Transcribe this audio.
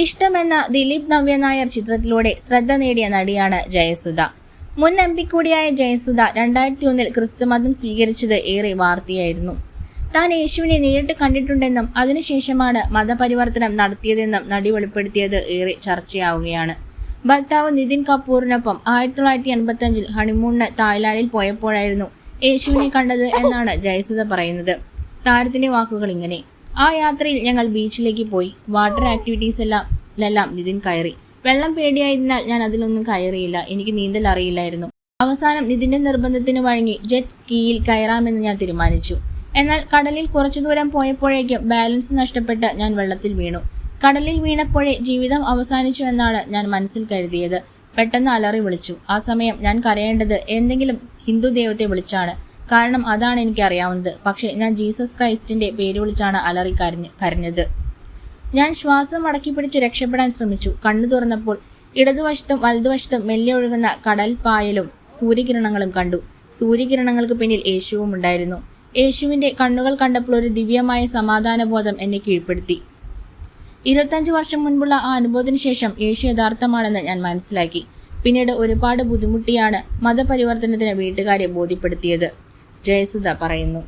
ഇഷ്ടമെന്ന ദിലീപ് നവ്യ നായർ ചിത്രത്തിലൂടെ ശ്രദ്ധ നേടിയ നടിയാണ് ജയസുധ. മുൻ എം പി കൂടിയായ ജയസുധ രണ്ടായിരത്തി ഒന്നിൽ ക്രിസ്തുമതം സ്വീകരിച്ചത് ഏറെ വാർത്തയായിരുന്നു. താൻ യേശുവിനെ നേരിട്ട് കണ്ടിട്ടുണ്ടെന്നും അതിനുശേഷമാണ് മതപരിവർത്തനം നടത്തിയതെന്നും നടി വെളിപ്പെടുത്തിയത് ഏറെ ചർച്ചയാവുകയാണ്. ഭർത്താവ് നിതിൻ കപൂറിനൊപ്പം ആയിരത്തി തൊള്ളായിരത്തി എൺപത്തി അഞ്ചിൽ ഹണിമൂണിന് തായ്ലാൻഡിൽ പോയപ്പോഴായിരുന്നു യേശുവിനെ കണ്ടത് എന്നാണ് ജയസുധ പറയുന്നത്. താരത്തിന്റെ വാക്കുകൾ ഇങ്ങനെ. ആ യാത്രയിൽ ഞങ്ങൾ ബീച്ചിലേക്ക് പോയി. വാട്ടർ ആക്ടിവിറ്റീസ് എല്ലാം എല്ലാം നിതിൻ കയറി. വെള്ളം പേടിയായതിനാൽ ഞാൻ അതിലൊന്നും കയറിയില്ല. എനിക്ക് നീന്തൽ അറിയില്ലായിരുന്നു. അവസാനം നിതിന്റെ നിർബന്ധത്തിന് വഴങ്ങി ജെറ്റ് സ്കീയിൽ കയറാമെന്ന് ഞാൻ തീരുമാനിച്ചു. എന്നാൽ കടലിൽ കുറച്ചു ദൂരം പോയപ്പോഴേക്കും ബാലൻസ് നഷ്ടപ്പെട്ട് ഞാൻ വെള്ളത്തിൽ വീണു. കടലിൽ വീണപ്പോഴേ ജീവിതം അവസാനിച്ചു എന്നാണ് ഞാൻ മനസ്സിൽ കരുതിയത്. പെട്ടെന്ന് അലറി വിളിച്ചു. ആ സമയം ഞാൻ കരയേണ്ടത് എന്തെങ്കിലും ഹിന്ദു ദൈവത്തെ വിളിച്ചാണ്. കാരണം അതാണ് എനിക്ക് അറിയാവുന്നത് പക്ഷേ ഞാൻ ജീസസ് ക്രൈസ്റ്റിന്റെ പേര് വിളിച്ചാണ് അലറി കരഞ്ഞ് കരഞ്ഞത്. ഞാൻ ശ്വാസം അടക്കി പിടിച്ച് രക്ഷപ്പെടാൻ ശ്രമിച്ചു. കണ്ണു തുറന്നപ്പോൾ ഇടതുവശത്തും വലതുവശത്തും മെല്ലെ ഒഴുകുന്ന കടൽ പായലും സൂര്യകിരണങ്ങളും കണ്ടു. സൂര്യകിരണങ്ങൾക്ക് പിന്നിൽ യേശുവും ഉണ്ടായിരുന്നു. യേശുവിന്റെ കണ്ണുകൾ കണ്ടപ്പോൾ ഒരു ദിവ്യമായ സമാധാനബോധം എന്നെ കീഴ്പ്പെടുത്തി. ഇരുപത്തഞ്ച് വർഷം മുൻപുള്ള ആ അനുഭവത്തിന് ശേഷം യേശു യഥാർത്ഥമാണെന്ന് ഞാൻ മനസ്സിലാക്കി. പിന്നീട് ഒരുപാട് ബുദ്ധിമുട്ടിയാണ് മതപരിവർത്തനത്തിന് വീട്ടുകാരെ ബോധ്യപ്പെടുത്തിയത്. ജയസുധ പറയുന്നു.